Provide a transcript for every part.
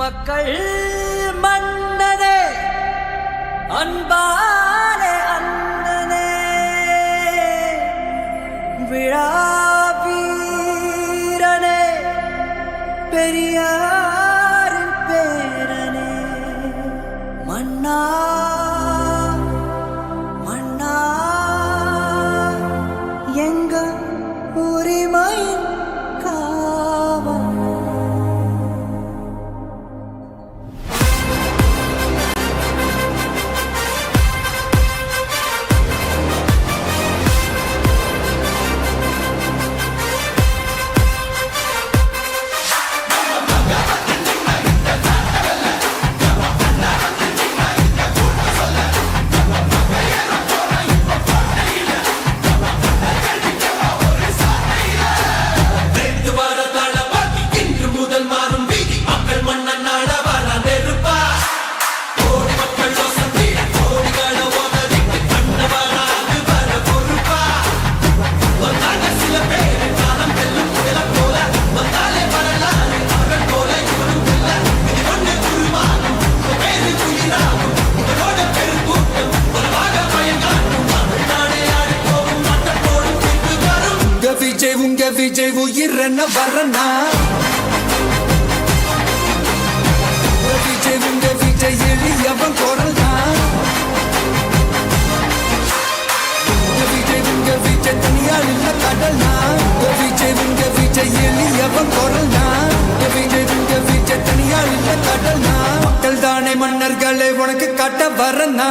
மக்கள் மன்னனே அன்பாலே அண்ணனே. விழா வீரனே பெரியாரின் பேரனே. மன்னா உயிர் என்ன வரனா விஜய் உங்க விஜய் எளியவன் குரல் தான் விஜய் உங்க விஜய் தனியால் இல்ல கடல் தான் விஜய் உங்க விஜய் எளியவன் குரல் தான் விஜய் உங்க விஜய் தனியால் இல்ல கடல் தான் மக்கள் தானே மன்னர்களை உனக்கு கட்ட வரனா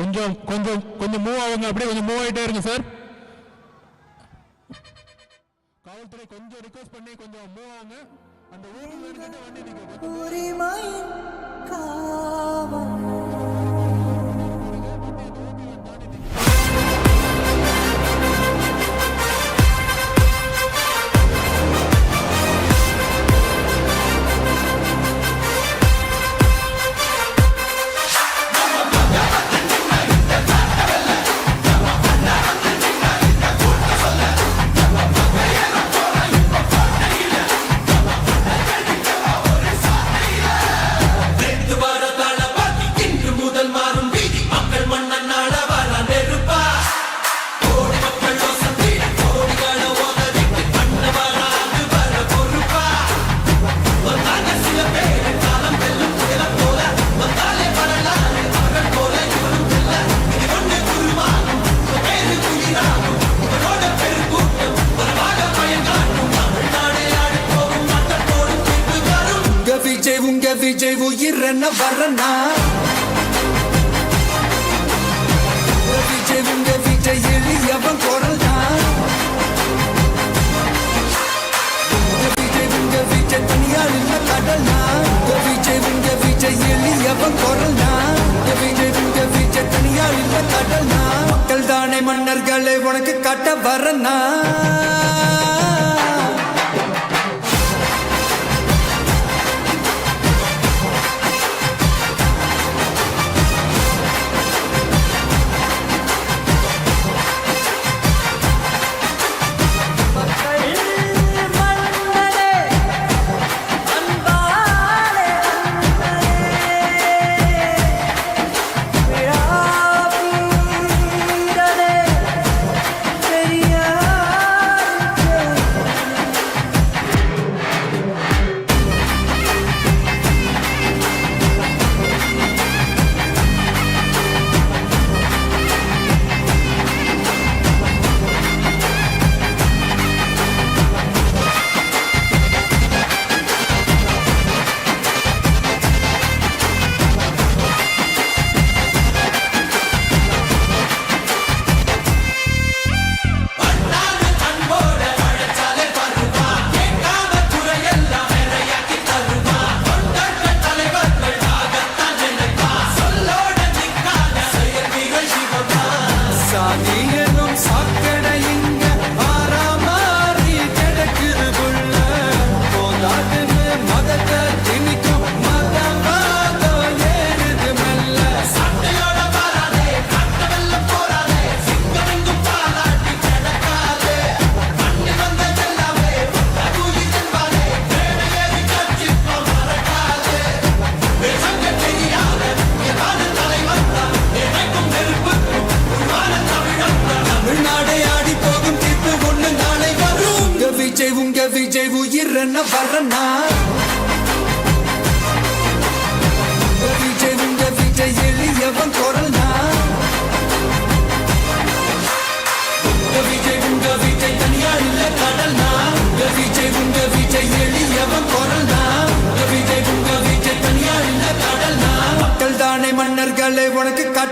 கொஞ்சம் கொஞ்சம் கொஞ்சம் மூவ் ஆகுங்க. அப்படியே கொஞ்சம் மூவ் ஆகிட்டே இருங்க சார் என்ன வர்றனா விஜய் உங்க விஜய் எளியவன் குரல் தான் விஜய் உங்க விஜய் தனியார் இல்ல கடல் தான் விஜய் உங்க விஜய் எளியவன் குரல் தான் விஜய் உங்க விஜய் தனியார் இல்ல கடல் தான் மக்கள் தானே மன்னர்களை உனக்கு கட்ட வரனா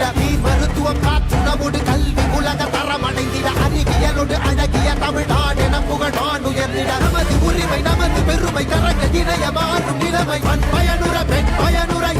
யுகம் மருத்துவம் காற்றுணவோடு கல்வி உலக தரமடைந்திட அறிவியலோடு அழகிய தமிழ்நாடு என புகழான் உயர்ந்திட. நமது உரிமை நமது பெருமை கரங்க இணைய மாறும் நிலைமை. பண் பயனுற பெண் பயனுரை